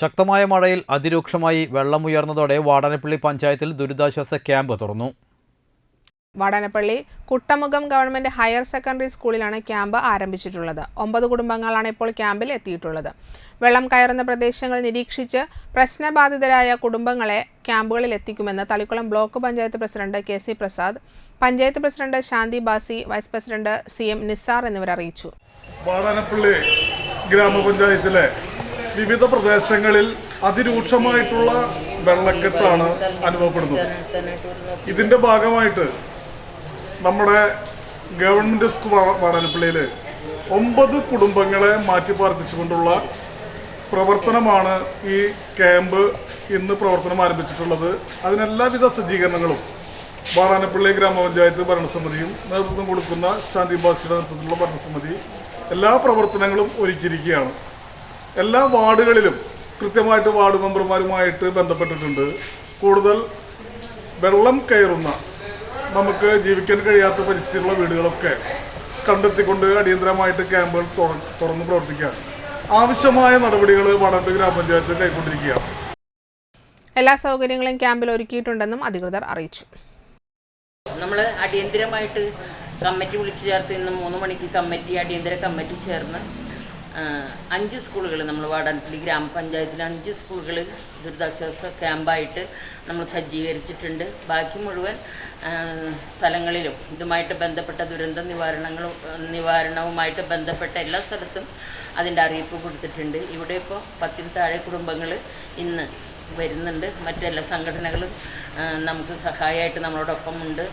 ശക്തമായ മഴയിൽ അതിരൂക്ഷമായി വെള്ളമുയർന്നതോടെ വാടനപ്പള്ളി പഞ്ചായത്തിൽ ദുരിതാശ്വാസ ക്യാമ്പ് തുറന്നു. Vatanappally Kuttamukham government higher secondary സ്കൂളിലാണ് ക്യാമ്പ് ആരംഭിച്ചിട്ടുള്ളത്. ഒമ്പത് കുടുംബങ്ങളാണ് ഇപ്പോൾ ക്യാമ്പിൽ എത്തിയിട്ടുള്ളത്. വെള്ളം കയറുന്ന പ്രദേശങ്ങൾ നിരീക്ഷിച്ച് പ്രശ്നബാധിതരായ കുടുംബങ്ങളെ ക്യാമ്പുകളിൽ എത്തിക്കുമെന്ന് Thalikulam block panchayat president K C Prasad panchayat president Shanthi Basi vice president C M Nisar എന്നിവർ അറിയിച്ചു. വാടാനപ്പള്ളി ഗ്രാമപഞ്ചായത്തിലെ വിവിധ പ്രദേശങ്ങളിൽ അതിരൂക്ഷമായിട്ടുള്ള വെള്ളക്കെട്ടാണ് അനുഭവപ്പെടുന്നത്. ഇതിന്റെ ഭാഗമായിട്ട് നമ്മുടെ ഗവൺമെന്റ് സ്കൂൾ വാടാനപ്പള്ളിയിൽ ഒമ്പത് കുടുംബങ്ങളെ മാറ്റി പാർപ്പിച്ചുകൊണ്ടുള്ള പ്രവർത്തനമാണ് ഈ ക്യാമ്പ് ഇന്ന് പ്രവർത്തനം ആരംഭിച്ചിട്ടുള്ളത്. അതിനെല്ലാവിധ സജ്ജീകരണങ്ങളും വാടാനപ്പള്ളി ഗ്രാമപഞ്ചായത്ത് ഭരണസമിതിയും നേതൃത്വം കൊടുക്കുന്ന ശാന്തി നേതൃത്വത്തിലുള്ള ഭരണസമിതി എല്ലാ പ്രവർത്തനങ്ങളും ഒരുക്കിയിരിക്കുകയാണ്. എല്ലാ വാർഡുകളിലും കൃത്യമായിട്ട് വാർഡ് മെമ്പർമാരുമായിട്ട് ബന്ധപ്പെട്ടിട്ടുണ്ട്. കൂടുതൽ വെള്ളം കയറുന്ന നമുക്ക് ജീവിക്കാൻ കഴിയാത്ത പരിസ്ഥിതിയുള്ള വീടുകളൊക്കെ കണ്ടെത്തിക്കൊണ്ട് അടിയന്തരമായിട്ട് ക്യാമ്പുകൾ തുറ- തുറന്ന് പ്രവർത്തിക്കാൻ ആവശ്യമായ നടപടികൾ വടത്ത് ഗ്രാമപഞ്ചായത്ത് കൈക്കൊണ്ടിരിക്കുകയാണ്. എല്ലാ സൗകര്യങ്ങളും ക്യാമ്പിൽ ഒരുക്കിയിട്ടുണ്ടെന്നും അധികൃതർ അറിയിച്ചു. നമ്മൾ അടിയന്തരമായിട്ട് കമ്മിറ്റി വിളിച്ചു ചേർത്ത് ഇന്ന് മൂന്ന് മണിക്ക് കമ്മിറ്റി അടിയന്തര കമ്മിറ്റി ചേർന്ന് അഞ്ച് സ്കൂളുകൾ നമ്മൾ വാടാനപ്പള്ളി ഗ്രാമപഞ്ചായത്തിലെ അഞ്ച് സ്കൂളുകൾ ദുരിതാശ്വാസ ക്യാമ്പായിട്ട് നമ്മൾ സജ്ജീകരിച്ചിട്ടുണ്ട്. ബാക്കി മുഴുവൻ സ്ഥലങ്ങളിലും ഇതുമായിട്ട് ബന്ധപ്പെട്ട ദുരന്ത നിവാരണങ്ങളും നിവാരണവുമായിട്ട് ബന്ധപ്പെട്ട എല്ലാ സ്ഥലത്തും അതിന്റെ അറിയിപ്പ് കൊടുത്തിട്ടുണ്ട്. ഇവിടെ ഇപ്പോൾ പത്തിൽ താഴെ കുടുംബങ്ങൾ ഇന്ന് വരുന്നുണ്ട്. മറ്റെല്ലാ സംഘടനകളും നമുക്ക് സഹായമായിട്ട് നമ്മളോടൊപ്പം ഉണ്ട്